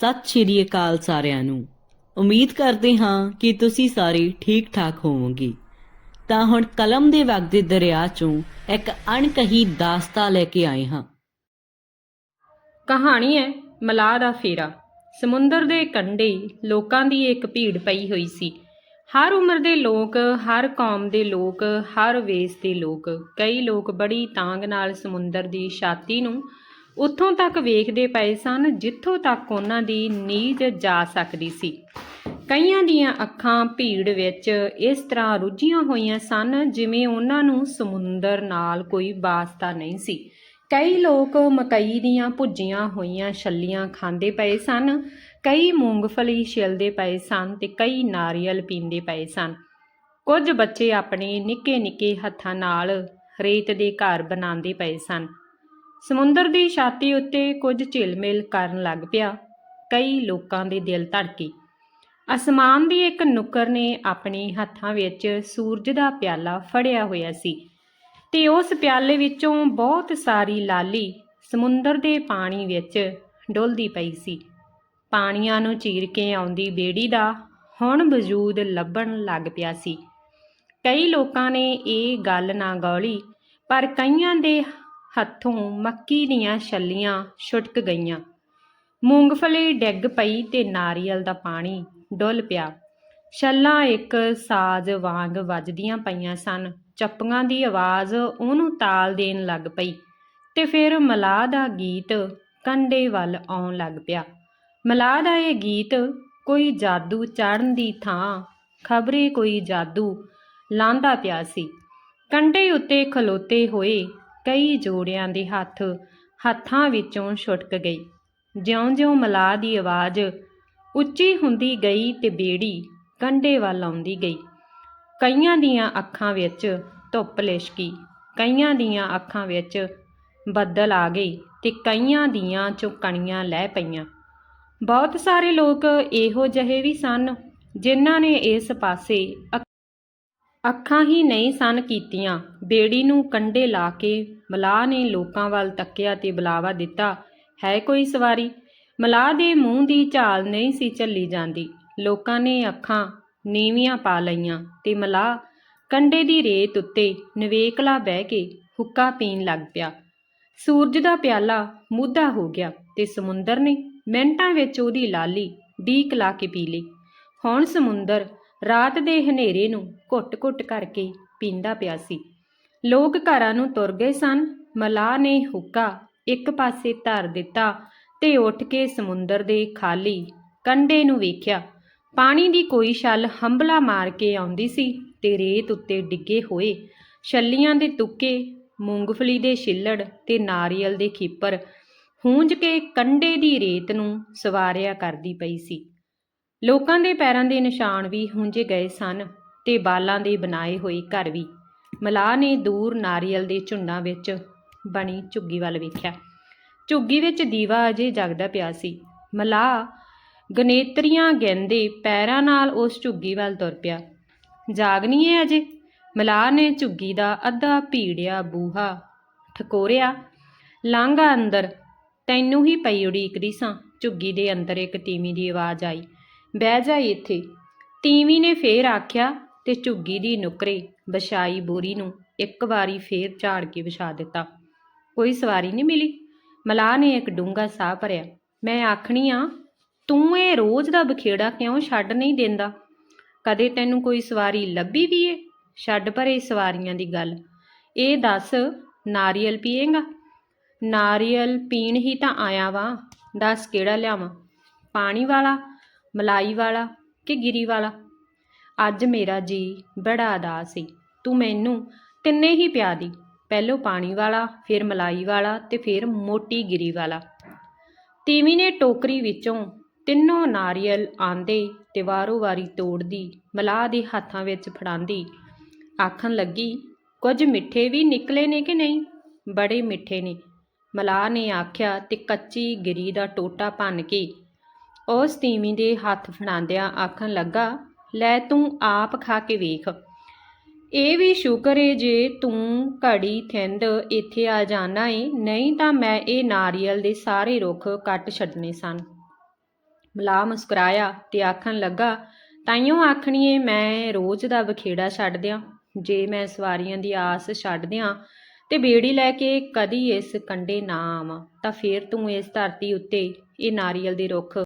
ਸਤਿ ਸ਼੍ਰੀ ਅਕਾਲ ਸਾਰਿਆਂ ਨੂੰ। ਉਮੀਦ ਕਰਦੇ ਹਾਂ ਕਿ ਤੁਸੀਂ ਸਾਰੇ ਠੀਕ ਠਾਕ ਹੋਵੋਗੇ। ਤਾਂ ਹੁਣ ਕਲਮ ਦੇ ਵਗਦੇ ਦਰਿਆ ਚੋਂ ਇੱਕ ਅਣਕਹੀ ਦਾਸਤਾ ਲੈ ਕੇ ਆਏ ਹਾਂ। ਕਹਾਣੀ ਹੈ ਮਲਾਹ ਦਾ ਫੇਰਾ। ਸਮੁੰਦਰ ਦੇ ਕੰਢੇ ਲੋਕਾਂ ਦੀ ਇੱਕ ਭੀੜ ਪਈ ਹੋਈ ਸੀ। ਹਰ ਉਮਰ ਦੇ ਲੋਕ, ਹਰ ਕੌਮ ਦੇ ਲੋਕ, ਹਰ ਵੇਸ ਦੇ ਲੋਕ, ਕਈ ਲੋਕ ਬੜੀ ਤਾਂਗ ਨਾਲ ਸਮੁੰਦਰ ਦੀ ਛਾਤੀ ਨੂੰ ਉੱਥੋਂ ਤੱਕ ਵੇਖਦੇ ਪਏ ਸਨ ਜਿੱਥੋਂ ਤੱਕ ਉਹਨਾਂ ਦੀ ਨੀਂਦ ਜਾ ਸਕਦੀ ਸੀ। ਕਈਆਂ ਦੀਆਂ ਅੱਖਾਂ ਭੀੜ ਵਿੱਚ ਇਸ ਤਰ੍ਹਾਂ ਰੁੱਝੀਆਂ ਹੋਈਆਂ ਸਨ ਜਿਵੇਂ ਉਹਨਾਂ ਨੂੰ ਸਮੁੰਦਰ ਨਾਲ ਕੋਈ ਵਾਸਤਾ ਨਹੀਂ ਸੀ। ਕਈ ਲੋਕ ਮਕਈ ਦੀਆਂ ਭੁੱਜੀਆਂ ਹੋਈਆਂ ਛੱਲੀਆਂ ਖਾਂਦੇ ਪਏ ਸਨ, ਕਈ ਮੂੰਗਫਲੀ ਛਿਲਦੇ ਪਏ ਸਨ ਤੇ ਕਈ ਨਾਰੀਅਲ ਪੀਂਦੇ ਪਏ ਸਨ। ਕੁਝ ਬੱਚੇ ਆਪਣੇ ਨਿੱਕੇ-ਨਿੱਕੇ ਹੱਥਾਂ ਨਾਲ ਰੇਤ ਦੇ ਘਰ ਬਣਾਉਂਦੇ ਪਏ ਸਨ। ਸਮੁੰਦਰ ਦੀ ਛਾਤੀ ਉੱਤੇ ਕੁਝ ਝਿਲਮਿਲ ਕਰਨ ਲੱਗ ਪਿਆ। ਕਈ ਲੋਕਾਂ ਦੇ ਦਿਲ ਧੜਕੇ। ਅਸਮਾਨ ਦੀ ਇੱਕ ਨੁੱਕਰ ਨੇ ਆਪਣੇ ਹੱਥਾਂ ਵਿੱਚ ਸੂਰਜ ਦਾ ਪਿਆਲਾ ਫੜਿਆ ਹੋਇਆ ਸੀ ਤੇ ਉਸ ਪਿਆਲੇ ਵਿੱਚੋਂ ਬਹੁਤ ਸਾਰੀ ਲਾਲੀ ਸਮੁੰਦਰ ਦੇ ਪਾਣੀ ਵਿੱਚ ਡੁੱਲਦੀ ਪਈ ਸੀ। ਪਾਣੀਆਂ ਨੂੰ ਚੀਰ ਕੇ ਆਉਂਦੀ ਬੇੜੀ ਦਾ ਹੁਣ ਵਜੂਦ ਲੱਭਣ ਲੱਗ ਪਿਆ ਸੀ। ਕਈ ਲੋਕਾਂ ਨੇ ਇਹ ਗੱਲ ਨਾ ਗੌਲੀ, ਪਰ ਕਈਆਂ ਦੇ ਹੱਥੋਂ ਮੱਕੀ ਦੀਆਂ ਛੱਲੀਆਂ ਛੁਟਕ ਗਈਆਂ। ਮੂੰਗਫਲੀ ਡਿੱਗ ਪਈ ਤੇ ਨਾਰੀਅਲ ਦਾ ਪਾਣੀ ਡੁੱਲ ਪਿਆ। ਛੱਲਾਂ ਇੱਕ ਸਾਜ਼ ਵਾਂਗ ਵੱਜਦੀਆਂ ਪਈਆਂ ਸਨ। ਚੱਪੀਆਂ ਦੀ ਆਵਾਜ਼ ਉਹਨੂੰ ਤਾਲ ਦੇਣ ਲੱਗ ਪਈ ਤੇ ਫਿਰ ਮਲਾਹ ਦਾ ਗੀਤ ਕੰਡੇ ਵੱਲ ਆਉਣ ਲੱਗ ਪਿਆ। ਮਲਾਹ ਦਾ ਇਹ ਗੀਤ ਕੋਈ ਜਾਦੂ ਚੜਨ ਦੀ ਥਾਂ, ਖਬਰੇ ਕੋਈ ਜਾਦੂ ਲਾਂਦਾ ਪਿਆ ਸੀ। ਕੰਡੇ ਉੱਤੇ ਖਲੋਤੇ ਹੋਏ ਕਈ ਜੋੜਿਆਂ ਦੇ ਹੱਥ ਹੱਥਾਂ ਵਿੱਚੋਂ ਛੁਟਕ ਗਈ। ਜਿਉਂ-ਜਿਉਂ ਮਲਾਹ ਦੀ ਆਵਾਜ਼ ਉੱਚੀ ਹੁੰਦੀ ਗਈ ਤੇ ਬੇੜੀ ਕੰਢੇ ਵੱਲ ਆਉਂਦੀ ਗਈ। ਕਈਆਂ ਦੀਆਂ ਅੱਖਾਂ ਵਿੱਚ ਧੁੱਪ ਲਿਸ਼ਕੀ, ਕਈਆਂ ਦੀਆਂ ਅੱਖਾਂ ਵਿੱਚ ਬੱਦਲ ਆ ਗਏ ਤੇ ਕਈਆਂ ਦੀਆਂ ਚੁਕਣੀਆਂ ਲੈ ਪਈਆਂ। ਬਹੁਤ ਸਾਰੇ ਲੋਕ ਇਹੋ ਜਿਹੇ ਵੀ ਸਨ ਜਿਨ੍ਹਾਂ ਨੇ ਇਸ ਪਾਸੇ ਅੱਖਾਂ ਹੀ ਨਹੀਂ ਸਨ ਕੀਤੀਆਂ। ਬੇੜੀ ਨੂੰ ਕੰਡੇ ਲਾ ਕੇ ਮਲਾਹ ਨੇ ਲੋਕਾਂ ਵੱਲ ਤੱਕਿਆ ਤੇ ਬੁਲਾਵਾ ਦਿੱਤਾ, ਹੈ ਕੋਈ ਸਵਾਰੀ? ਮਲਾਹ ਦੇ ਮੂੰਹ ਦੀ ਝਾਲ ਨਹੀਂ ਸੀ ਝੱਲੀ ਜਾਂਦੀ। ਲੋਕਾਂ ਨੇ ਅੱਖਾਂ ਨੀਵੀਆਂ ਪਾ ਲਈਆਂ ਤੇ ਮਲਾਹ ਕੰਡੇ ਦੀ ਰੇਤ ਉੱਤੇ ਨਵੇਕਲਾ ਬਹਿ ਕੇ ਹੁੱਕਾ ਪੀਣ ਲੱਗ ਪਿਆ। ਸੂਰਜ ਦਾ ਪਿਆਲਾ ਮੂਧਾ ਹੋ ਗਿਆ ਤੇ ਸਮੁੰਦਰ ਨੇ ਮਿੰਟਾਂ ਵਿੱਚ ਉਹਦੀ ਲਾਲੀ ਡੀਕ ਲਾ ਕੇ ਪੀ ਲਈ। ਹੁਣ ਸਮੁੰਦਰ ਰਾਤ ਦੇ ਹਨੇਰੇ ਨੂੰ ਘੁੱਟ-ਘੁੱਟ ਕਰਕੇ ਪੀਂਦਾ ਪਿਆ ਸੀ। ਲੋਕ ਘਰਾਂ ਨੂੰ ਤੁਰ ਗਏ ਸਨ। ਮਲਾਹ ਨੇ ਹੁੱਕਾ ਇੱਕ ਪਾਸੇ ਧਰ ਦਿੱਤਾ ਤੇ ਉੱਠ ਕੇ ਸਮੁੰਦਰ ਦੇ ਖਾਲੀ ਕੰਢੇ ਨੂੰ ਵੇਖਿਆ। ਪਾਣੀ ਦੀ ਕੋਈ ਛੱਲ ਹੰਬਲਾ ਮਾਰ ਕੇ ਆਉਂਦੀ ਸੀ ਤੇ ਰੇਤ ਉੱਤੇ ਡਿੱਗੇ ਹੋਏ ਛੱਲੀਆਂ ਦੇ ਤੁੱਕੇ, ਮੂੰਗਫਲੀ ਦੇ ਛਿੱਲੜ ਤੇ ਨਾਰੀਅਲ ਦੇ ਖੀਪਰ ਹੂੰਜ ਕੇ ਕੰਢੇ ਦੀ ਰੇਤ ਨੂੰ ਸਵਾਰਿਆ ਕਰਦੀ ਪਈ ਸੀ। ਲੋਕਾਂ ਦੇ ਪੈਰਾਂ ਦੇ ਨਿਸ਼ਾਨ ਵੀ ਹੂੰਜੇ ਗਏ ਸਨ ਤੇ ਬਾਲਾਂ ਦੇ ਬਣਾਏ ਹੋਏ ਘਰ ਵੀ। ਮਲਾਹ ਨੇ ਦੂਰ ਨਾਰੀਅਲ ਦੇ ਝੁੰਡਾਂ ਵਿੱਚ ਬਣੀ ਝੁੱਗੀ ਵੱਲ ਵੇਖਿਆ। ਝੁੱਗੀ ਵਿੱਚ ਦੀਵਾ ਅਜੇ ਜਗਦਾ ਪਿਆ ਸੀ। ਮਲਾਹ ਗਨੇਤਰੀਆਂ ਗੈਂਦੇ ਪੈਰਾਂ ਨਾਲ ਉਸ ਝੁੱਗੀ ਵੱਲ ਤੁਰ ਪਿਆ। ਜਾਗਨੀ ਹੈ ਅਜੇ? ਮਲਾਹ ਨੇ ਝੁੱਗੀ ਦਾ ਅੱਧਾ ਭੀੜਿਆ ਬੂਹਾ ਠਕੋਰਿਆ। ਲਾਂਘਾ ਅੰਦਰ ਤੈਨੂੰ ਹੀ ਪਈ ਉਡੀਕਦੀ ਸਾਂ। ਝੁੱਗੀ ਦੇ ਅੰਦਰ ਇੱਕ ਤੀਵੀਂ ਦੀ ਆਵਾਜ਼ ਆਈ। ਬਹਿ ਜਾਈ ਇੱਥੇ। ਤੀਵੀਂ ਨੇ ਫੇਰ ਆਖਿਆ ਤੇ ਝੁੱਗੀ ਦੀ ਨੁਕਰੇ ਵਿਛਾਈ ਬੋਰੀ ਨੂੰ ਇੱਕ ਵਾਰੀ ਫੇਰ ਝਾੜ ਕੇ ਵਿਛਾ ਦਿੱਤਾ। ਕੋਈ ਸਵਾਰੀ ਨਹੀਂ ਮਿਲੀ। ਮਲਾਹ ਨੇ ਇੱਕ ਡੂੰਘਾ ਸਾਹ ਭਰਿਆ। ਮੈਂ ਆਖਣੀ ਆ, ਤੂੰ ਇਹ ਰੋਜ਼ ਦਾ ਬਖੇੜਾ ਕਿਉਂ ਛੱਡ ਨਹੀਂ ਦਿੰਦਾ? ਕਦੇ ਤੈਨੂੰ ਕੋਈ ਸਵਾਰੀ ਲੱਭੀ ਵੀ ਏ? ਛੱਡ ਪਰੇ ਸਵਾਰੀਆਂ ਦੀ ਗੱਲ। ਇਹ ਦੱਸ, ਨਾਰੀਅਲ ਪੀਏਗਾ? ਨਾਰੀਅਲ ਪੀਣ ਹੀ ਤਾਂ ਆਇਆ ਵਾਂ। ਦੱਸ ਕਿਹੜਾ ਲਿਆਵਾਂ? ਪਾਣੀ ਵਾਲਾ? ਮਲਾਈ ਵਾਲਾ ਕਿ ਗਿਰੀ ਵਾਲਾ? ਅੱਜ ਮੇਰਾ ਜੀ ਬੜਾ ਅਦਾਸ ਸੀ। ਤੂੰ ਮੈਨੂੰ ਤਿੰਨੇ ਹੀ ਪਿਆ ਦੀ। ਪਹਿਲੋਂ ਪਾਣੀ ਵਾਲਾ, ਫਿਰ ਮਲਾਈ ਵਾਲਾ ਤੇ ਫਿਰ ਮੋਟੀ ਗਿਰੀ ਵਾਲਾ। ਤੀਵੀਂ ਨੇ ਟੋਕਰੀ ਵਿੱਚੋਂ ਤਿੰਨੋਂ ਨਾਰੀਅਲ ਆਂਦੇ ਤੇ ਵਾਰੋ ਵਾਰੀ ਤੋੜਦੀ, ਮਲਾਹ ਦੇ ਹੱਥਾਂ ਵਿੱਚ ਫੜਾਂਦੀ। ਆਖਣ ਲੱਗੀ, ਕੁਝ ਮਿੱਠੇ ਵੀ ਨਿਕਲੇ ਨੇ ਕਿ ਨਹੀਂ? ਬੜੇ ਮਿੱਠੇ ਨੇ। ਮਲਾਹ ਨੇ ਆਖਿਆ ਤੇ ਕੱਚੀ ਗਿਰੀ ਦਾ ਟੋਟਾ ਭੰਨ ਕੇ ਉਸ ਤੀਵੀਂ ਦੇ ਹੱਥ ਫੜਾਉਂਦਿਆਂ ਆਖਣ ਲੱਗਾ, ਲੈ ਤੂੰ ਆਪ ਖਾ ਕੇ ਵੇਖ। ਇਹ ਵੀ ਸ਼ੁਕਰ ਏ ਜੇ ਤੂੰ ਘੜੀ ਥਿੰਦ ਇੱਥੇ ਆ ਜਾਣਾ ਏ, ਨਹੀਂ ਤਾਂ ਮੈਂ ਇਹ ਨਾਰੀਅਲ ਦੇ ਸਾਰੇ ਰੁੱਖ ਕੱਟ ਛੱਡਨੇ ਸਨ। ਮਲਾ ਮੁਸਕਰਾਇਆ ਤੇ ਆਖਣ ਲੱਗਾ, ਤਾਈਓ ਆਖਣੀਏ ਮੈਂ ਰੋਜ਼ ਦਾ ਬਖੇੜਾ ਛੱਡ ਦਿਆਂ। ਜੇ ਮੈਂ ਸਵਾਰੀਆਂ ਦੀ ਆਸ ਛੱਡ ਦਿਆਂ ਤੇ ਬੇੜੀ ਲੈ ਕੇ ਕਦੀ ਇਸ ਕੰਡੇ ਨਾ ਆਵਾਂ, ਤਾਂ ਫੇਰ ਤੂੰ ਇਸ ਧਰਤੀ ਉੱਤੇ ਇਹ ਨਾਰੀਅਲ ਦੇ ਰੁੱਖ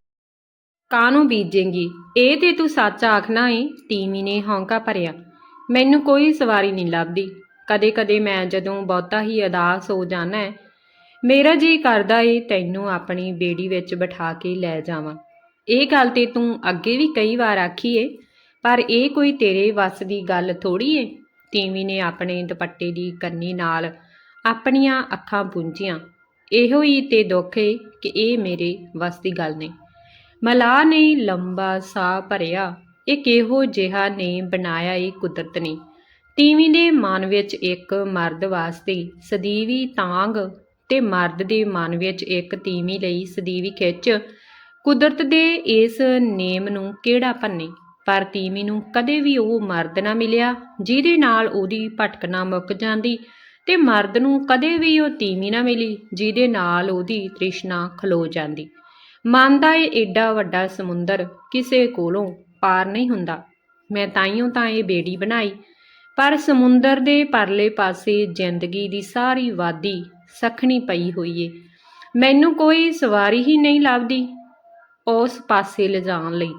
ਕਾਹਨੂੰ ਬੀਜੇਂਗੀ? ਇਹ ਤੇ ਤੂੰ ਸੱਚ ਆਖਣਾ ਏ, ਤੀਵੀਂ ਨੇ ਹੌਂਕਾ ਭਰਿਆ। ਮੈਨੂੰ ਕੋਈ ਸਵਾਰੀ ਨਹੀਂ ਲੱਭਦੀ। ਕਦੇ ਕਦੇ ਮੈਂ ਜਦੋਂ ਬਹੁਤਾ ਹੀ ਉਦਾਸ ਹੋ ਜਾਣਾ ਮੇਰਾ ਜੀ ਕਰਦਾ ਏ, ਤੈਨੂੰ ਆਪਣੀ ਬੇੜੀ ਵਿੱਚ ਬਿਠਾ ਕੇ ਲੈ ਜਾਵਾਂ। ਇਹ ਗੱਲ ਤੇ ਤੂੰ ਅੱਗੇ ਵੀ ਕਈ ਵਾਰ ਆਖੀ ਏ, ਪਰ ਇਹ ਕੋਈ ਤੇਰੇ ਵੱਸ ਦੀ ਗੱਲ ਥੋੜੀ ਏ। ਤੀਵੀਂ ਨੇ ਆਪਣੇ ਦੁਪੱਟੇ ਦੀ ਕੰਨੀ ਨਾਲ ਆਪਣੀਆਂ ਅੱਖਾਂ ਪੂੰਝੀਆਂ ਇਹੋ ਹੀ ਤੇ ਦੁੱਖ ਏ ਕਿ ਇਹ ਮੇਰੇ ਵੱਸ ਦੀ ਗੱਲ ਨਹੀਂ। ਮਲਾਹ ਨੇ ਲੰਬਾ ਸਾਹ ਭਰਿਆ। ਇਹ ਕਿਹੋ ਜਿਹਾ ਨੇ ਬਣਾਇਆ ਇਹ ਕੁਦਰਤ ਨੇ। ਤੀਵੀਂ ਦੇ ਮਨ ਵਿੱਚ ਇੱਕ ਮਰਦ ਵਾਸਤੇ ਸਦੀਵੀ ਤਾਂਗ ਤੇ ਮਰਦ ਦੇ ਮਨ ਵਿੱਚ ਇੱਕ ਤੀਵੀਂ ਲਈ ਸਦੀਵੀ ਖਿੱਚ। ਕੁਦਰਤ ਦੇ ਇਸ ਨੇਮ ਨੂੰ ਕਿਹੜਾ ਭੰਨੇ? ਪਰ ਤੀਵੀਂ ਨੂੰ ਕਦੇ ਵੀ ਉਹ ਮਰਦ ਨਾ ਮਿਲਿਆ, ਜਿਹਦੇ ਨਾਲ ਉਹਦੀ ਭਟਕਣਾ ਮੁੱਕ ਜਾਂਦੀ ਤੇ ਮਰਦ ਨੂੰ ਕਦੇ ਵੀ ਉਹ ਤੀਵੀਂ ਨਾ ਮਿਲੀ, ਜਿਹਦੇ ਨਾਲ ਉਹਦੀ ਤ੍ਰਿਸ਼ਨਾ ਖਲੋ ਜਾਂਦੀ। ਮਨ ਦਾ ਇਹ ਏਡਾ ਵੱਡਾ ਸਮੁੰਦਰ ਕਿਸੇ ਕੋਲੋਂ ਪਾਰ ਨਹੀਂ ਹੁੰਦਾ। ਮੈਂ ਤਾਈਓ ਤਾਂ ਇਹ ਬੇੜੀ ਬਣਾਈ, ਪਰ ਸਮੁੰਦਰ ਦੇ ਪਰਲੇ ਪਾਸੇ ਜ਼ਿੰਦਗੀ ਦੀ ਸਾਰੀ ਵਾਦੀ ਸਖਣੀ ਪਈ ਹੋਈ ਏ। ਮੈਨੂੰ ਕੋਈ ਸਵਾਰੀ ਹੀ ਨਹੀਂ ਲੱਭਦੀ ਉਸ ਪਾਸੇ ਲਿਜਾਣ ਲਈ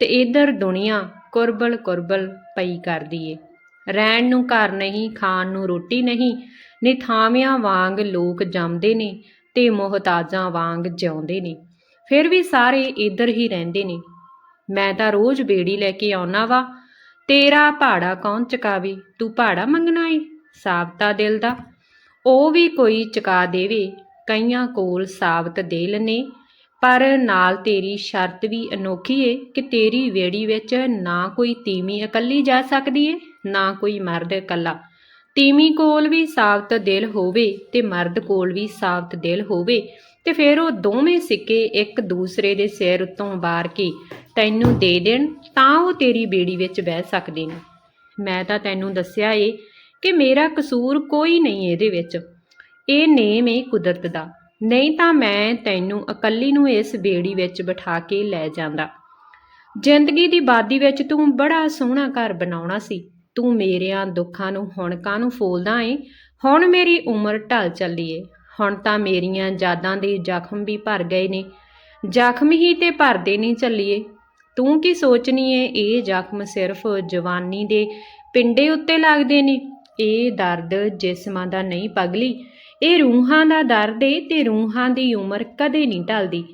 ਤੇ ਇਧਰ ਦੁਨੀਆ ਕੁਰਬਲ ਕੁਰਬਲ ਪਈ ਕਰਦੀ ਏ। ਰਹਿਣ ਨੂੰ ਘਰ ਨਹੀਂ, ਖਾਣ ਨੂੰ ਰੋਟੀ ਨਹੀਂ, ਨਿਥਾਵਿਆਂ ਵਾਂਗ ਲੋਕ ਜੰਮਦੇ ਨੇ ਤੇ ਮੁਹਤਾਜਾਂ ਵਾਂਗ ਜਿਉਂਦੇ ਨੇ। ਫਿਰ ਵੀ ਸਾਰੇ ਇੱਧਰ ਹੀ ਰਹਿੰਦੇ ਨੇ। ਮੈਂ ਤਾਂ ਰੋਜ਼ ਬੇੜੀ ਲੈ ਕੇ ਆਉਣਾ ਵਾ। ਤੇਰਾ ਭਾੜਾ ਕੌਣ ਚੁਕਾਵੇ? ਤੂੰ ਭਾੜਾ ਮੰਗਣਾ ਏ, ਸਾਬਤਾ ਦਿਲ ਦਾ। ਉਹ ਵੀ ਕੋਈ ਚੁਕਾ ਦੇਵੇ, ਕਈਆਂ ਕੋਲ ਸਾਬਤ ਦਿਲ ਨੇ। ਪਰ ਨਾਲ ਤੇਰੀ ਸ਼ਰਤ ਵੀ ਅਨੋਖੀ ਏ ਕਿ ਤੇਰੀ ਵੇੜੀ ਵਿੱਚ ਨਾ ਕੋਈ ਤੀਵੀਂ ਇਕੱਲੀ ਜਾ ਸਕਦੀ ਏ, ਨਾ ਕੋਈ ਮਰਦ ਇਕੱਲਾ। ਤੀਵੀਂ ਕੋਲ ਵੀ ਸਾਬਤ ਦਿਲ ਹੋਵੇ ਤੇ ਮਰਦ ਕੋਲ ਵੀ ਸਾਬਤ ਦਿਲ ਹੋਵੇ ਤੇ ਫਿਰ ਉਹ ਦੋਵੇਂ ਸਿੱਕੇ ਇੱਕ ਦੂਸਰੇ ਦੇ ਸਿਰ ਉੱਤੋਂ ਵਾਰ ਕੇ ਤੈਨੂੰ ਦੇ ਦੇਣ ਤਾਂ ਉਹ ਤੇਰੀ ਬੇੜੀ ਵਿੱਚ ਬਹਿ ਸਕਦੇ ਨੇ। ਮੈਂ ਤਾਂ ਤੈਨੂੰ ਦੱਸਿਆ ਏ ਕਿ ਮੇਰਾ ਕਸੂਰ ਕੋਈ ਨਹੀਂ ਇਹਦੇ ਵਿੱਚ। ਇਹ ਨੇਮ ਏ ਕੁਦਰਤ ਦਾ। ਨਹੀਂ ਤਾਂ ਮੈਂ ਤੈਨੂੰ ਇਕੱਲੀ ਨੂੰ ਇਸ ਬੇੜੀ ਵਿੱਚ ਬਿਠਾ ਕੇ ਲੈ ਜਾਂਦਾ। ਜ਼ਿੰਦਗੀ ਦੀ ਬਾਦੀ ਵਿੱਚ ਤੂੰ ਬੜਾ ਸੋਹਣਾ ਘਰ ਬਣਾਉਣਾ ਸੀ। ਤੂੰ ਮੇਰਿਆਂ ਦੁੱਖਾਂ ਨੂੰ ਹੁਣ ਕਾਹਨੂੰ ਫੋਲਦਾ ਏ। ਹੁਣ ਮੇਰੀ ਉਮਰ ਢਲ ਚੱਲੀ ਏ। ਹੁਣ ਤਾਂ ਮੇਰੀਆਂ ਯਾਦਾਂ ਦੇ ਜ਼ਖਮ ਵੀ ਭਰ ਗਏ ਨੇ। ਜ਼ਖਮ ਹੀ ਤੇ ਭਰਦੇ ਨਹੀਂ ਚੱਲੀਏ। ਤੂੰ ਕੀ ਸੋਚਣੀ ਏ? ਇਹ ਜ਼ਖਮ ਸਿਰਫ ਜਵਾਨੀ ਦੇ ਪਿੰਡੇ ਉੱਤੇ ਲੱਗਦੇ ਨੇ। ਇਹ ਦਰਦ ਜਿਸਮਾਂ ਦਾ ਨਹੀਂ ਪਗਲੀ। ਇਹ ਰੂਹਾਂ ਦਾ ਦਰਦ ਏ ਤੇ ਰੂਹਾਂ ਦੀ ਉਮਰ ਕਦੇ ਨਹੀਂ ਢਲਦੀ।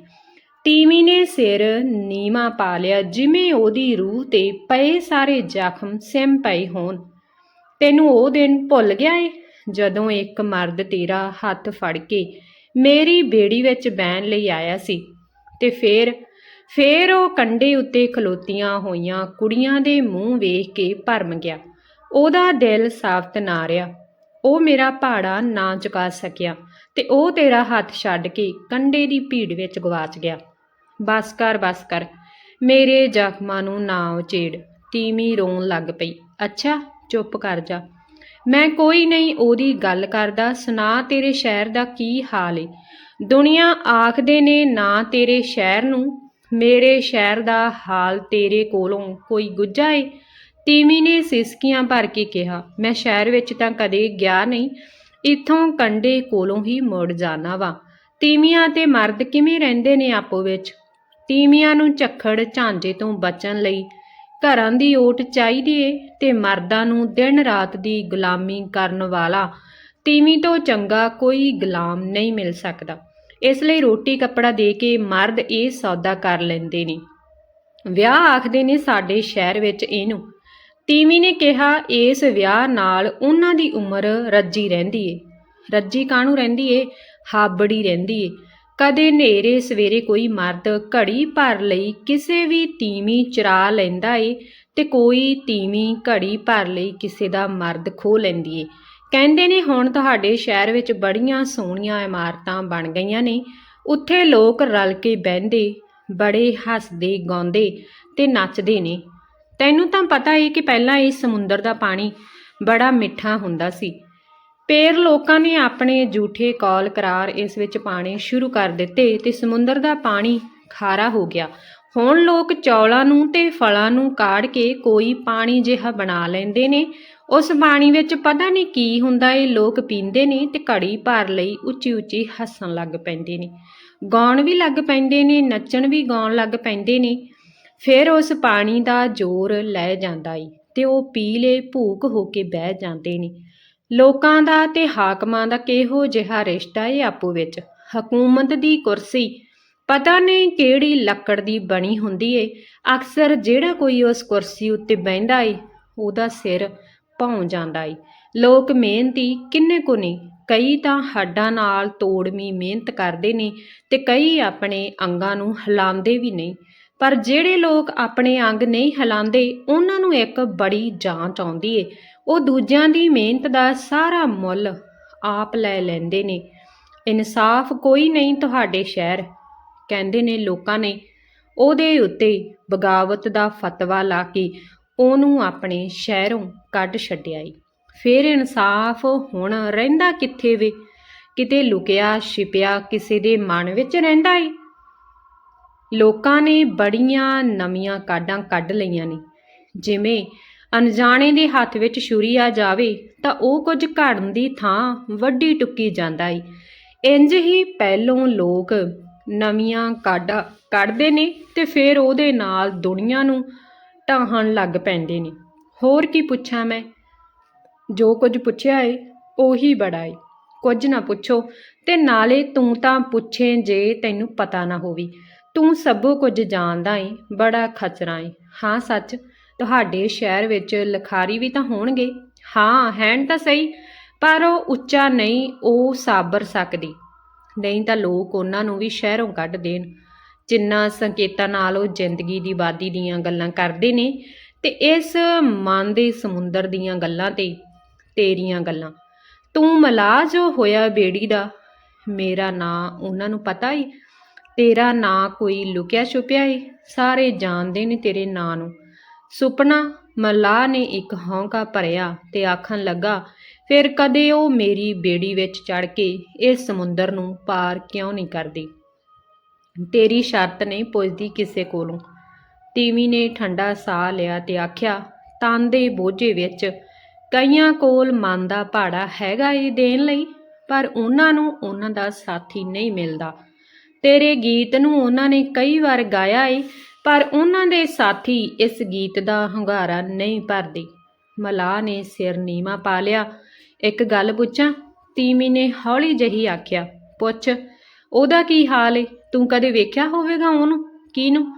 ਤੀਵੀਂ ਨੇ ਸਿਰ ਨੀਵਾ ਪਾ ਲਿਆ, ਜਿਵੇਂ ਉਹਦੀ ਰੂਹ ਤੇ ਪਏ ਸਾਰੇ ਜ਼ਖਮ ਸਿਮ ਪਏ ਹੋਣ। ਤੈਨੂੰ ਉਹ ਦਿਨ ਭੁੱਲ ਗਿਆ ਏ? ਜਦੋਂ ਇੱਕ ਮਰਦ ਤੇਰਾ ਹੱਥ ਫੜ ਕੇ ਮੇਰੀ ਬੇੜੀ ਵਿੱਚ ਬਹਿਣ ਲਈ ਆਇਆ ਸੀ ਤੇ ਫੇਰ ਫੇਰ ਉਹ ਕੰਡੇ ਉੱਤੇ ਖਲੋਤੀਆਂ ਹੋਈਆਂ ਕੁੜੀਆਂ ਦੇ ਮੂੰਹ ਵੇਖ ਕੇ ਭਰਮ ਗਿਆ। ਉਹਦਾ ਦਿਲ ਸਾਫ਼ ਨਾ ਰਿਹਾ। ਉਹ ਮੇਰਾ ਭਾੜਾ ਨਾ ਚੁਕਾ ਸਕਿਆ ਤੇ ਉਹ ਤੇਰਾ ਹੱਥ ਛੱਡ ਕੇ ਕੰਡੇ ਦੀ ਭੀੜ ਵਿੱਚ ਗਵਾਚ ਗਿਆ। ਬਸ ਕਰ ਬਸ ਕਰ। ਮੇਰੇ ਜ਼ਖਮਾਂ ਨੂੰ ਨਾ ਉਚੇੜ। ਤੀਵੀਂ ਰੋਣ ਲੱਗ ਪਈ। ਅੱਛਾ, ਚੁੱਪ ਕਰ ਜਾ। ਮੈਂ ਕੋਈ ਨਹੀਂ ਉਹਦੀ ਗੱਲ ਕਰਦਾ। ਸੁਣਾ ਤੇਰੇ ਸ਼ਹਿਰ ਦਾ ਕੀ ਹਾਲ ਏ? ਦੁਨੀਆ ਆਖਦੇ ਨੇ ਨਾ ਤੇਰੇ ਸ਼ਹਿਰ ਨੂੰ। ਮੇਰੇ ਸ਼ਹਿਰ ਦਾ ਹਾਲ ਤੇਰੇ ਕੋਲੋਂ ਕੋਈ ਗੁੱਝਾ ਏ? ਤੀਵੀਂ ਨੇ ਸਿਸਕੀਆਂ ਭਰ ਕੇ ਕਿਹਾ, ਮੈਂ ਸ਼ਹਿਰ ਵਿੱਚ ਤਾਂ ਕਦੇ ਗਿਆ ਨਹੀਂ। ਇੱਥੋਂ ਕੰਡੇ ਕੋਲੋਂ ਹੀ ਮੁੜ ਜਾਣਾ ਵਾ। ਤੀਵੀਆਂ ਤੇ ਮਰਦ ਕਿਵੇਂ ਰਹਿੰਦੇ ਨੇ ਆਪੋ ਵਿੱਚ? ਤੀਵੀਆਂ ਨੂੰ ਝੱਖੜ ਝਾਂਜੇ ਤੋਂ ਬਚਣ ਲਈ ਘਰਾਂ ਦੀ ਓਟ ਚਾਹੀਦੀ ਏ ਤੇ ਮਰਦਾਂ ਨੂੰ ਦਿਨ ਰਾਤ ਦੀ ਗੁਲਾਮੀ ਕਰਨ ਵਾਲਾ ਤੀਵੀਂ ਤੋਂ ਚੰਗਾ ਕੋਈ ਗੁਲਾਮ ਨਹੀਂ ਮਿਲ ਸਕਦਾ। ਇਸ ਲਈ ਰੋਟੀ ਕੱਪੜਾ ਦੇ ਕੇ ਮਰਦ ਇਹ ਸੌਦਾ ਕਰ ਲੈਂਦੇ ਨੇ। ਵਿਆਹ ਆਖਦੇ ਨੇ ਸਾਡੇ ਸ਼ਹਿਰ ਵਿੱਚ ਇਹਨੂੰ। ਤੀਵੀਂ ਨੇ ਕਿਹਾ, ਇਸ ਵਿਆਹ ਨਾਲ ਉਹਨਾਂ ਦੀ ਉਮਰ ਰੱਜੀ ਰਹਿੰਦੀ ਏ। ਰੱਜੀ ਕਾਹਨੂੰ ਰਹਿੰਦੀ ਏ? ਹਾਬੜੀ ਰਹਿੰਦੀ ਏ। ਕਦੇ ਨੇਰੇ ਸਵੇਰੇ ਕੋਈ ਮਰਦ ਘੜੀ ਭਰ ਲਈ ਕਿਸੇ ਵੀ ਤੀਵੀਂ ਚਰਾ ਲੈਂਦਾ ਏ ਤੇ ਕੋਈ ਤੀਵੀਂ ਘੜੀ ਭਰ ਲਈ ਕਿਸੇ ਦਾ ਮਰਦ ਖੋ ਲੈਂਦੀ ਏ। ਕਹਿੰਦੇ ਨੇ ਹੁਣ ਤੁਹਾਡੇ ਸ਼ਹਿਰ ਵਿੱਚ ਬੜੀਆਂ ਸੋਹਣੀਆਂ ਇਮਾਰਤਾਂ ਬਣ ਗਈਆਂ ਨੇ। ਉੱਥੇ ਲੋਕ ਰਲ ਕੇ ਬਹਿੰਦੇ, ਬੜੇ ਹੱਸਦੇ, ਗਾਉਂਦੇ ਤੇ ਨੱਚਦੇ ਨੇ। ਤੈਨੂੰ ਤਾਂ ਪਤਾ ਏ ਕਿ ਪਹਿਲਾਂ ਇਹ ਸਮੁੰਦਰ ਦਾ ਪਾਣੀ ਬੜਾ ਮਿੱਠਾ ਹੁੰਦਾ ਸੀ। ਪੇਰ ਲੋਕਾਂ ਨੇ ਆਪਣੇ ਝੂਠੇ ਕੌਲ ਕਰਾਰ ਇਸ ਵਿੱਚ ਪਾਣੇ ਸ਼ੁਰੂ ਕਰ ਦਿੱਤੇ ਤੇ ਸਮੁੰਦਰ ਦਾ ਪਾਣੀ ਖਾਰਾ ਹੋ ਗਿਆ। ਹੁਣ ਲੋਕ ਚੌਲਾਂ ਨੂੰ ਤੇ ਫਲਾਂ ਨੂੰ ਕਾੜ ਕੇ ਕੋਈ ਪਾਣੀ ਜਿਹਾ ਬਣਾ ਲੈਂਦੇ ਨੇ। ਉਸ ਪਾਣੀ ਵਿੱਚ ਪਤਾ ਨਹੀਂ ਕੀ ਹੁੰਦਾ ਏ, ਲੋਕ ਪੀਂਦੇ ਨੇ ਤੇ ਘੜੀ ਭਰ ਲਈ ਉੱਚੀ ਉੱਚੀ ਹੱਸਣ ਲੱਗ ਪੈਂਦੇ ਨੇ। ਗਾਉਣ ਵੀ ਲੱਗ ਪੈਂਦੇ ਨੇ, ਨੱਚਣ ਵੀ ਗਾਉਣ ਲੱਗ ਪੈਂਦੇ ਨੇ। ਫਿਰ ਉਸ ਪਾਣੀ ਦਾ ਜ਼ੋਰ ਲੈ ਜਾਂਦਾ ਏ ਤੇ ਉਹ ਪੀ ਪੀਲੇ ਭੂਕ ਹੋ ਕੇ ਬਹਿ ਜਾਂਦੇ ਨੇ। ਲੋਕਾਂ ਦਾ ਤੇ ਹਾਕਮਾਂ ਦਾ ਕਿਹੋ ਜਿਹਾ ਰਿਸ਼ਤਾ ਏ ਆਪੋ ਵਿੱਚ? ਹਕੂਮਤ ਦੀ ਕੁਰਸੀ। ਪਤਾ ਨਹੀਂ ਕਿਹੜੀ ਲੱਕੜ ਦੀ ਬਣੀ ਹੁੰਦੀ ਏ। ਅਕਸਰ ਜਿਹੜਾ ਕੋਈ ਉਸ ਕੁਰਸੀ ਉੱਤੇ ਬਹਿੰਦਾ ਏ, ਉਹਦਾ ਸਿਰ ਭੌਂ ਜਾਂਦਾ ਏ। ਲੋਕ ਮਿਹਨਤੀ ਕਿੰਨੇ ਕੁ ਨੇ। ਕਈ ਤਾਂ ਹੱਡਾਂ ਨਾਲ ਤੋੜਵੀਂ ਮਿਹਨਤ ਕਰਦੇ ਨੇ ਤੇ ਕਈ ਆਪਣੇ ਅੰਗਾਂ ਨੂੰ ਹਿਲਾਉਂਦੇ ਵੀ ਨਹੀਂ ਪਰ ਜਿਹੜੇ ਲੋਕ ਆਪਣੇ ਅੰਗ ਨਹੀਂ ਹਿਲਾਉਂਦੇ, ਉਹਨਾਂ ਨੂੰ ਇੱਕ ਬੜੀ ਜਾਂਚ ਆਉਂਦੀ ਏ। ਉਹ ਦੂਜਿਆਂ ਦੀ ਮਿਹਨਤ ਦਾ ਸਾਰਾ ਮੁੱਲ ਆਪ ਲੈ ਲੈਂਦੇ ਨੇ। ਇਨਸਾਫ ਕੋਈ ਨਹੀਂ ਤੁਹਾਡੇ ਸ਼ਹਿਰ, ਕਹਿੰਦੇ ਨੇ ਲੋਕਾਂ ਨੇ। ਉਹਦੇ ਉੱਤੇ ਬਗਾਵਤ ਦਾ ਫਤਵਾ ਲਾ ਕੇ ਉਹਨੂੰ ਆਪਣੇ ਸ਼ਹਿਰੋਂ ਕੱਢ ਛੱਡਿਆ ਈ। ਫਿਰ ਇਨਸਾਫ ਹੁਣ ਰਹਿੰਦਾ ਕਿੱਥੇ ਵੇ? ਕਿਤੇ ਲੁਕਿਆ ਛਿਪਿਆ ਕਿਸੇ ਦੇ ਮਨ ਵਿੱਚ ਰਹਿੰਦਾ ਏ? ਲੋਕਾਂ ਨੇ ਬੜੀਆਂ ਨਵੀਆਂ ਕਾਢਾਂ ਕੱਢ ਲਈਆਂ ਨੇ। ਜਿਵੇਂ ਅਣਜਾਣੇ ਦੇ ਹੱਥ ਵਿੱਚ ਛੁਰੀ ਆ ਜਾਵੇ ਤਾਂ ਉਹ ਕੁਝ ਘੜਨ ਦੀ ਥਾਂ ਵੱਡੀ ਟੁੱਕੀ ਜਾਂਦਾ ਏ। ਇੰਜ ਹੀ ਪਹਿਲੋਂ ਲੋਕ ਨਵੀਆਂ ਕਾਢਾਂ ਕੱਢਦੇ ਨੇ ਤੇ ਫਿਰ ਉਹਦੇ ਨਾਲ ਦੁਨੀਆ ਨੂੰ ਢਾਹਣ ਲੱਗ ਪੈਂਦੇ ਨੇ। ਹੋਰ ਕੀ ਪੁੱਛਾਂ ਮੈਂ? ਜੋ ਕੁਝ ਪੁੱਛਿਆ ਏ, ਉਹੀ ਬੜਾ ਏ। ਕੁਝ ਨਾ ਪੁੱਛੋ ਤੇ ਨਾਲੇ ਤੂੰ ਤਾਂ ਪੁੱਛੇ ਜੇ ਤੈਨੂੰ ਪਤਾ ਨਾ ਹੋਵੇ। ਤੂੰ ਸਭੋ ਕੁਝ ਜਾਣਦਾ ਏ, ਬੜਾ ਖਚਰਾ ਏ। ਹਾਂ, ਸੱਚ, ਤੁਹਾਡੇ ਸ਼ਹਿਰ ਵਿੱਚ ਲਖਾਰੀ ਵੀ ਤਾਂ ਹੋਣਗੇ। ਹਾਂ, ਹੈਣ ਤਾਂ ਸਹੀ, ਪਰ ਉਹ ਉੱਚਾ ਨਹੀਂ, ਉਹ ਸਾਬਰ ਸਕਦੀ। ਨਹੀਂ ਤਾਂ ਲੋਕ ਉਹਨਾਂ ਨੂੰ ਵੀ ਸ਼ਹਿਰੋਂ ਕੱਢ ਦੇਣ। ਜਿੰਨਾ ਸੰਕੇਤਾਂ ਨਾਲ ਉਹ ਜ਼ਿੰਦਗੀ ਦੀ ਬਾਦੀ ਦੀਆਂ ਗੱਲਾਂ ਕਰਦੇ ਨੇ ਤੇ ਇਸ ਮਨ ਦੇ ਸਮੁੰਦਰ ਦੀਆਂ ਗੱਲਾਂ ਤੇ ਤੇਰੀਆਂ ਗੱਲਾਂ। ਤੂੰ ਮਲਾ ਜੋ ਹੋਇਆ ਬੇੜੀ ਦਾ। ਮੇਰਾ ਨਾਂ ਉਹਨਾਂ ਨੂੰ ਪਤਾ ਈ ਤੇਰਾ ਨਾਂ ਕੋਈ ਲੁਕਿਆ ਛੁਪਿਆ ਏ, ਸਾਰੇ ਜਾਣਦੇ ਨੇ ਤੇਰੇ ਨਾਂ ਨੂੰ। ਸੁਪਨਾ ਮਲਾ ਨੇ ਇੱਕ ਹੌਂਕਾ ਭਰਿਆ ਤੇ ਆਖਣ ਲੱਗਾ, ਫਿਰ ਕਦੇ ਉਹ ਮੇਰੀ ਬੇੜੀ ਵਿੱਚ ਚੜ ਕੇ ਇਸ ਸਮੁੰਦਰ ਨੂੰ ਪਾਰ ਕਿਉਂ ਨਹੀਂ ਕਰਦੀ? ਤੇਰੀ ਸ਼ਰਤ ਨਹੀਂ ਪੁੱਜਦੀ ਕਿਸੇ ਕੋਲੋਂ। ਤੀਵੀ ਨੇ ਠੰਡਾ ਸਾਹ ਲਿਆ ਤੇ ਆਖਿਆ ਤਨ ਦੇ ਬੋਝੇ ਵਿੱਚ ਕਈਆਂ ਕੋਲ ਮਨ ਦਾ ਭਾੜਾ ਹੈਗਾ ਇਹ ਦੇਣ ਲਈ, ਪਰ ਉਹਨਾਂ ਨੂੰ ਉਹਨਾਂ ਦਾ ਸਾਥੀ ਨਹੀਂ ਮਿਲਦਾ। ਤੇਰੇ ਗੀਤ ਨੂੰ ਉਹਨਾਂ ਨੇ ਕਈ ਵਾਰ ਗਾਇਆ ਏ, ਪਰ ਉਹਨਾਂ ਦੇ ਸਾਥੀ ਇਸ ਗੀਤ ਦਾ ਹੰਗਾਰਾ ਨਹੀਂ ਭਰਦੇ। ਮਲਾਹ ਨੇ ਸਿਰ ਨੀਵਾ ਪਾ ਲਿਆ। ਇੱਕ ਗੱਲ ਪੁੱਛਾਂ ਤੀਮੀ ਨੇ ਹੌਲੀ ਜਹੀ ਆਖਿਆ, ਪੁੱਛ, ਉਹਦਾ ਕੀ ਹਾਲ ਏ? ਤੂੰ ਕਦੇ ਵੇਖਿਆ ਹੋਵੇਗਾ ਉਹਨੂੰ? ਕਿਹਨੂੰ?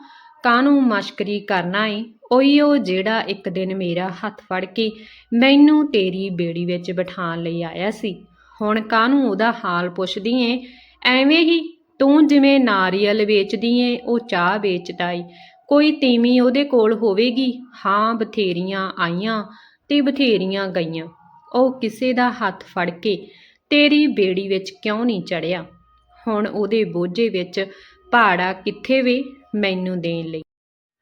ਕਾਹਨੂੰ ਮਸ਼ਕਰੀ ਕਰਨਾ ਏ? ਉਹੀ ਉਹ ਜਿਹੜਾ ਇੱਕ ਦਿਨ ਮੇਰਾ ਹੱਥ ਫੜ ਕੇ ਮੈਨੂੰ ਤੇਰੀ ਬੇੜੀ ਵਿੱਚ ਬਿਠਾਉਣ ਲਈ ਆਇਆ ਸੀ। ਹੁਣ ਕਾਹਨੂੰ ਉਹਦਾ ਹਾਲ ਪੁੱਛਦੀ ਏ? ਐਵੇਂ ਹੀ ਤੂੰ ਜਿਵੇਂ ਨਾਰੀਅਲ ਵੇਚਦੀ ਏ, ਉਹ ਚਾਹ ਵੇਚਦਾ ਏ ਕੋਈ ਤੀਵੀਂ ਉਹਦੇ ਕੋਲ ਹੋਵੇਗੀ? ਹਾਂ, ਬਥੇਰੀਆਂ ਆਈਆਂ ਤੇ ਬਥੇਰੀਆਂ ਗਈਆਂ। ਉਹ ਕਿਸੇ ਦਾ ਹੱਥ ਫੜ ਕੇ ਤੇਰੀ ਬੇੜੀ ਵਿੱਚ ਕਿਉਂ ਨਹੀਂ ਚੜਿਆ? ਹੁਣ ਉਹਦੇ ਬੋਝੇ ਵਿੱਚ ਪਹਾੜਾ ਕਿੱਥੇ ਵੇ ਮੈਨੂੰ ਦੇਣ ਲਈ?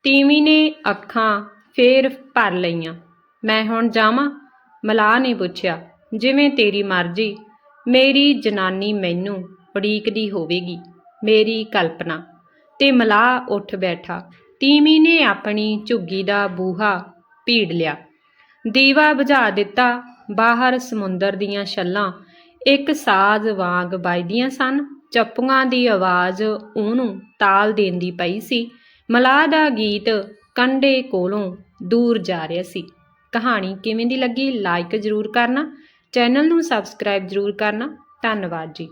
ਤੀਵੀਂ ਨੇ ਅੱਖਾਂ ਫੇਰ ਭਰ ਲਈਆਂ। ਮੈਂ ਹੁਣ ਜਾਵਾਂ? ਮਲਾਹ ਨੇ ਪੁੱਛਿਆ, ਜਿਵੇਂ ਤੇਰੀ ਮਰਜ਼ੀ। ਮੇਰੀ ਜਨਾਨੀ ਮੈਨੂੰ ਉਡੀਕਦੀ ਹੋਵੇਗੀ। ਮੇਰੀ ਕਲਪਨਾ। ਤੇ ਮਲਾਹ ਉੱਠ ਬੈਠਾ। ਤੀਮੀ ਨੇ ਆਪਣੀ ਝੁੱਗੀ ਦਾ ਬੂਹਾ ਭੀੜ ਲਿਆ। ਦੀਵਾ ਬੁਝਾ ਦਿੱਤਾ। ਬਾਹਰ ਸਮੁੰਦਰ ਦੀਆਂ ਛੱਲਾਂ ਇੱਕ ਸਾਜ਼ ਵਾਂਗ ਵੱਜਦੀਆਂ ਸਨ। ਚੱਪੂਆਂ ਦੀ ਆਵਾਜ਼ ਉਹਨੂੰ ਤਾਲ ਦੇਂਦੀ ਪਈ ਸੀ। ਮਲਾਹ ਦਾ ਗੀਤ ਕੰਡੇ ਕੋਲੋਂ ਦੂਰ ਜਾ ਰਿਹਾ ਸੀ। ਕਹਾਣੀ ਕਿਵੇਂ ਦੀ ਲੱਗੀ? ਲਾਈਕ ਜ਼ਰੂਰ ਕਰਨਾ। ਚੈਨਲ ਨੂੰ ਸਬਸਕ੍ਰਾਈਬ ਜ਼ਰੂਰ ਕਰਨਾ। ਧੰਨਵਾਦ ਜੀ।